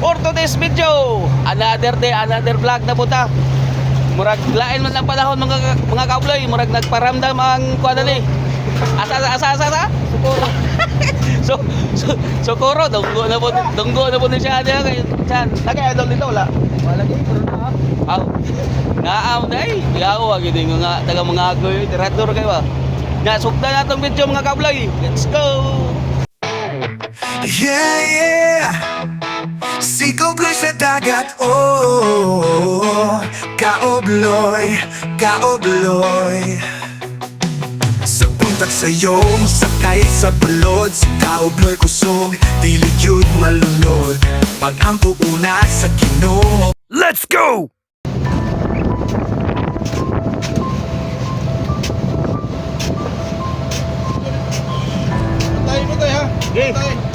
For today's video, another day, another vlog na puta. Murag lain man ang panahon mga mga kabloy, murag nagparamdam ang ni. Asa asa asa asa. asa? so so sukuro dunggo na po dunggo na po ni siya diya kay chan. Tagay idol dito wala. Wala lagi, pero na. Aw. Ngaaw dai. Yaw wa gid nga taga mga agoy, tirador kay ba. Nga sugda na tong video mga kabloy. Let's go. Yeah, yeah Sikobloy sa dagat, oh Kaobloy, kaobloy Sa puntak sa'yo, sakay sa balod Si kaobloy kusog, dilig yun malulod Pag ang puuna sa kinoo Let's go! Tayo mo tayo ha. Okay.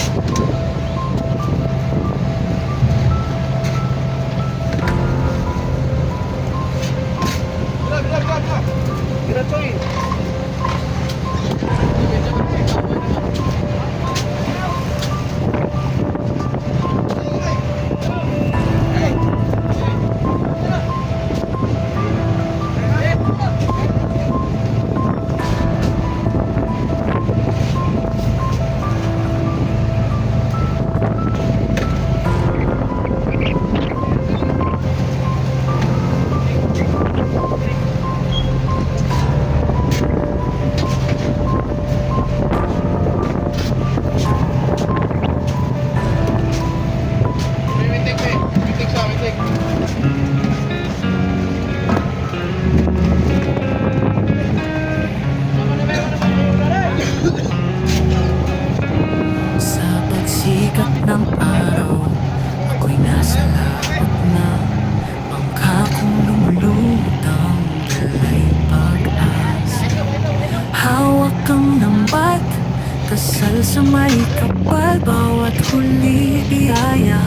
Huli biyaya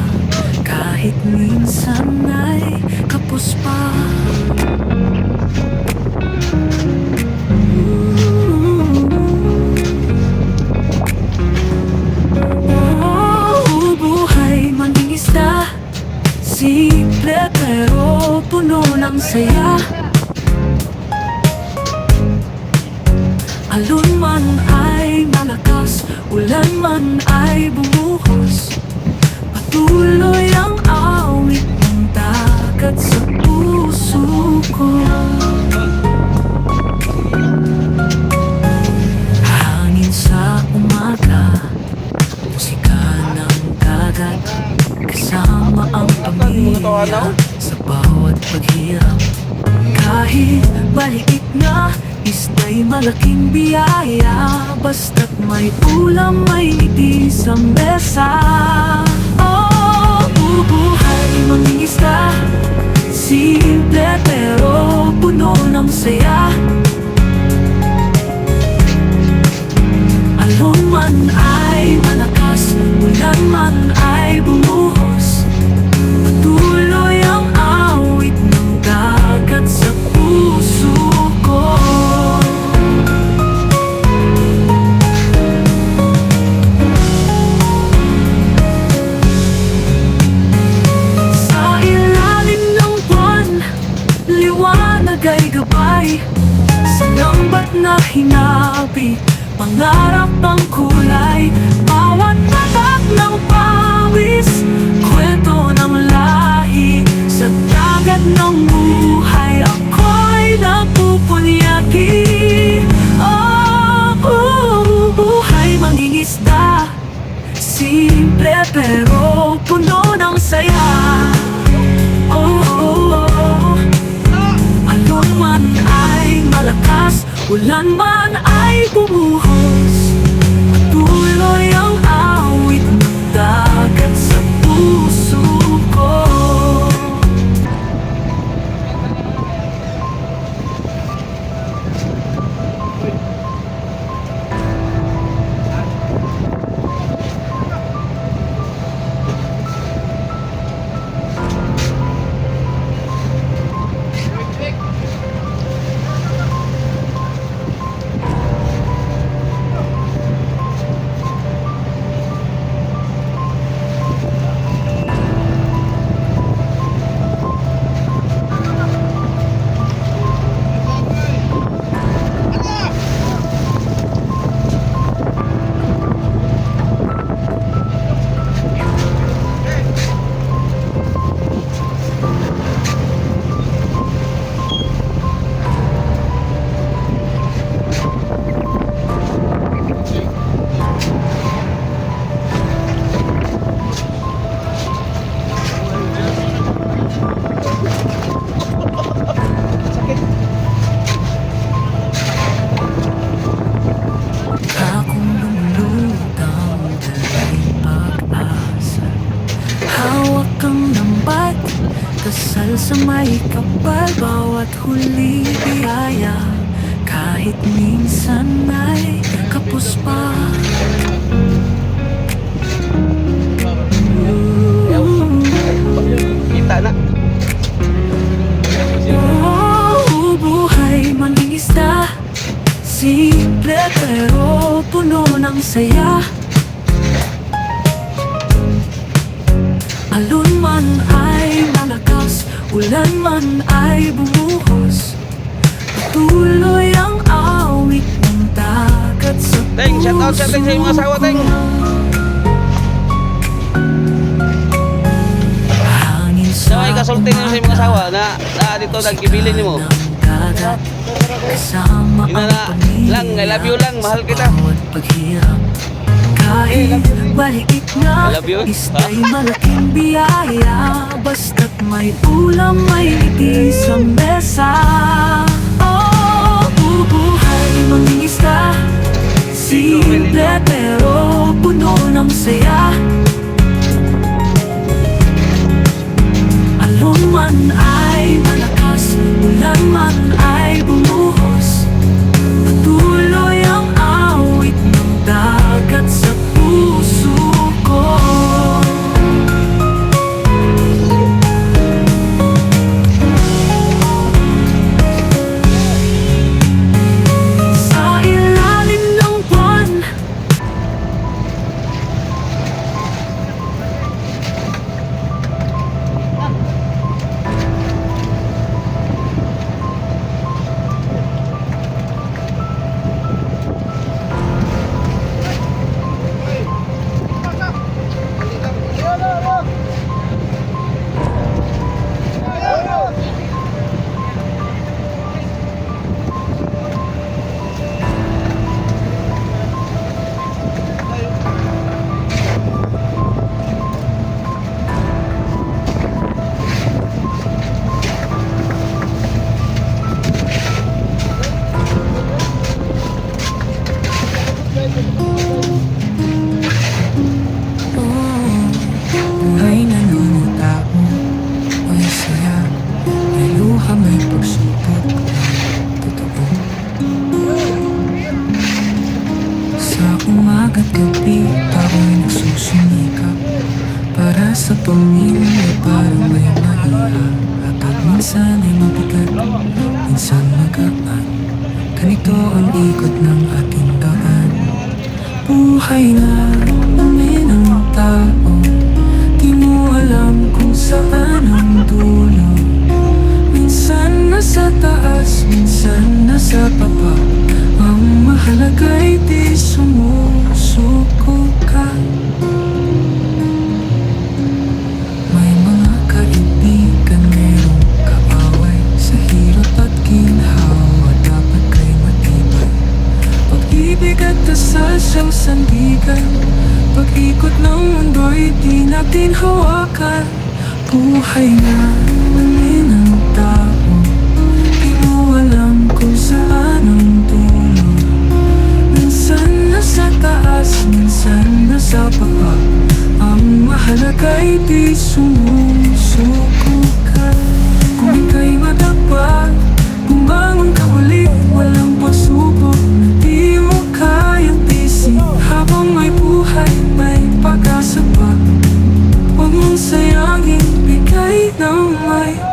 Kahit minsan ay kapos pa. Simple pero puno ng saya. Alon man ay malakas Ulan man ay bumuhos Patuloy ang awit ng dagat sa puso ko. Sa umaga Musika ng Kasama ang pamilya Sa bawat paghirap. Kahit maliit na Ista'y malaking biyaya Basta't may ulam, may ngiti sa mesa Bubuhay mangingisda Simple pero puno ng saya. Alon man ay malakas Ulan man Pangarap ang kulay Bawat tatak ng pawis Kwento ng lahi. Sa dagat ng buhay Ako'y napupunyaki Oh, oh, buhay mangingisda Simple pero puno ng saya. Oh, oh, oh. Ay malakas Ulan man Kahit minsan ay kapos pa. Kita na. Oh, buhay maging isda. Simple pero puno ng saya. Alon man ay malakas Ulan man ay bumuhos. Patuloy Teng, shout out sa Teng sa iyong asawa, Teng. Na may kasulti nyo sa iyong asawa na, na dito nagkibilin mo. Dagat Kasama Yun na Lang, I love you lang. Mahal kita. Kahit maliit na. Ista'y malaking biyaya Basta't may ulam, may ngiti sa mesa minsan ay mabigat Minsan magaan. Ganito ang ikot ng ating daan. Buhay na namin ang tao. Di mo alam kung saan ang dulo. Minsan nasa taas, minsan nasa baba. Ang mahalaga'y di sumusuko ka dasal siyang sandigan. Pag-ikot ng mundo'y di natin hawakan. Buhay na namin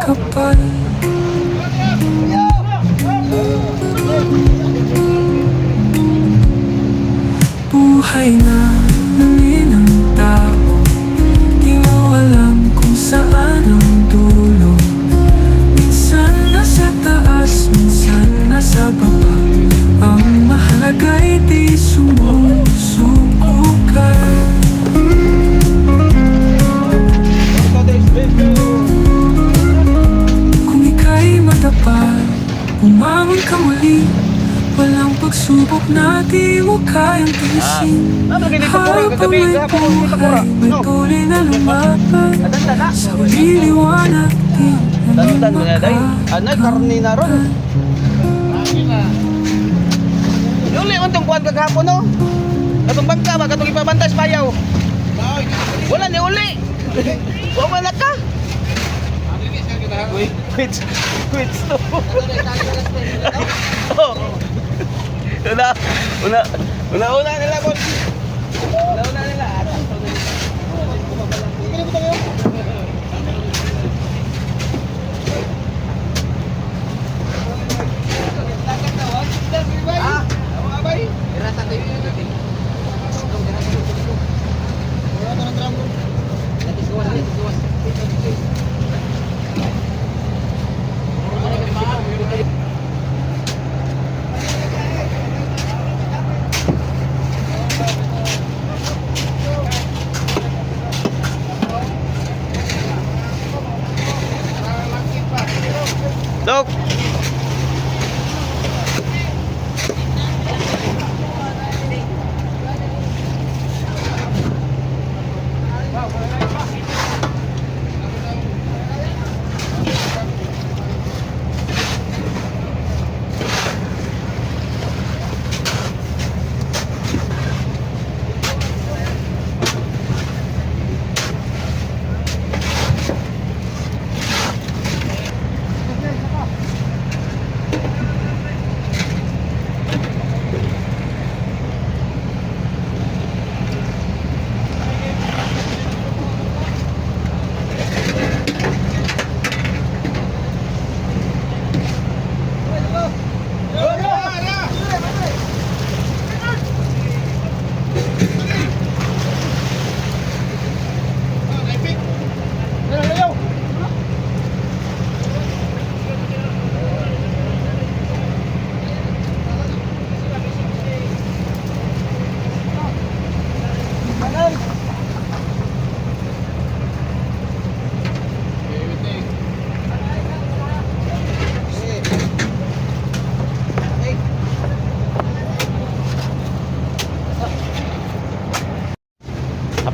kapal. Buhay na namin ang tao. Di mo alam kung saan ang dulo. Minsan nasa taas, minsan nasa baba pagsubok na di mo kayang Ano ganito po? Habang Kagabi, may buhay, may No. tuloy na lumaban. Sa uliliwanag di Dandan mo na day. Karni na ron. Yung li, untong kuwan kagahapon no? Katong bangka ba, katong ipabantay sa bayaw. Wala ni uli. Wala ka. Wait, wait, wait, stop. Oh. Una, una, una, una nila, boss. Una, una nila. Ah,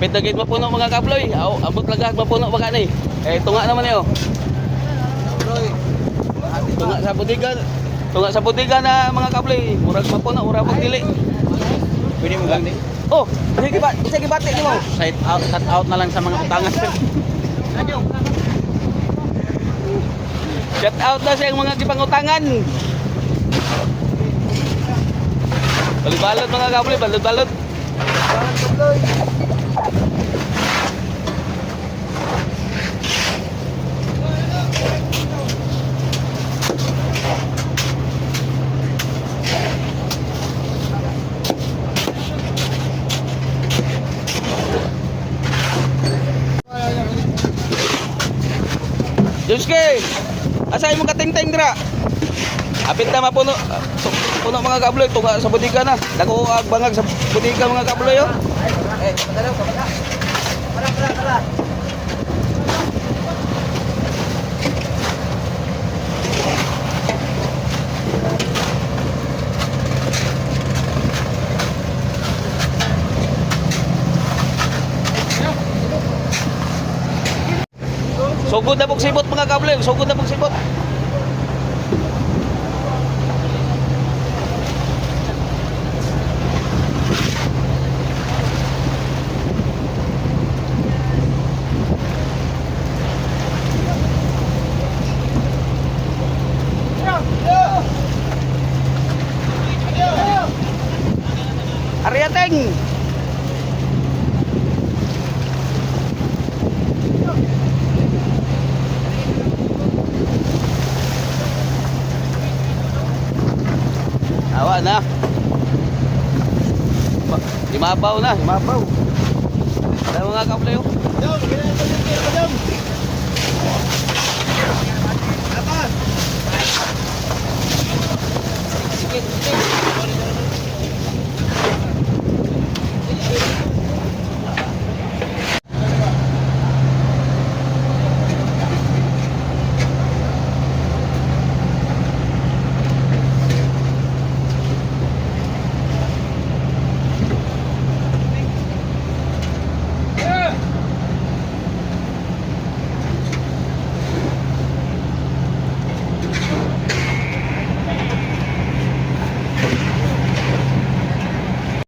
Kapit na gate mapuno mga kaploy. Aw, abot lagag mapuno baka ni. Eh tunga naman niyo. Tunga sa budigan. Tunga sa budigan na mga kaploy. Murag mapuno, murag pag dili. Pwede mo ganti. Oh, sige ba, sige bati ni mo. Side out, cut out na lang sa mga utangan. Shout out na sa mga gipangutangan. Balot-balot mga kaploy, balot-balot. Juske, asay mo katingting dra. Apit na mapuno. tu- Puno mga kabloy, tunga sa butika na. Dako ag bangag sa butika mga kabloy oh. Eh, padalaw ka Sugod na pong sibot mga kabloy, sugod na pong sibot. na. Limabaw na, limabaw. Alam mga kaplay oh. Down, ganyan pa din, ganyan pa down. Lapas. Sige, sige.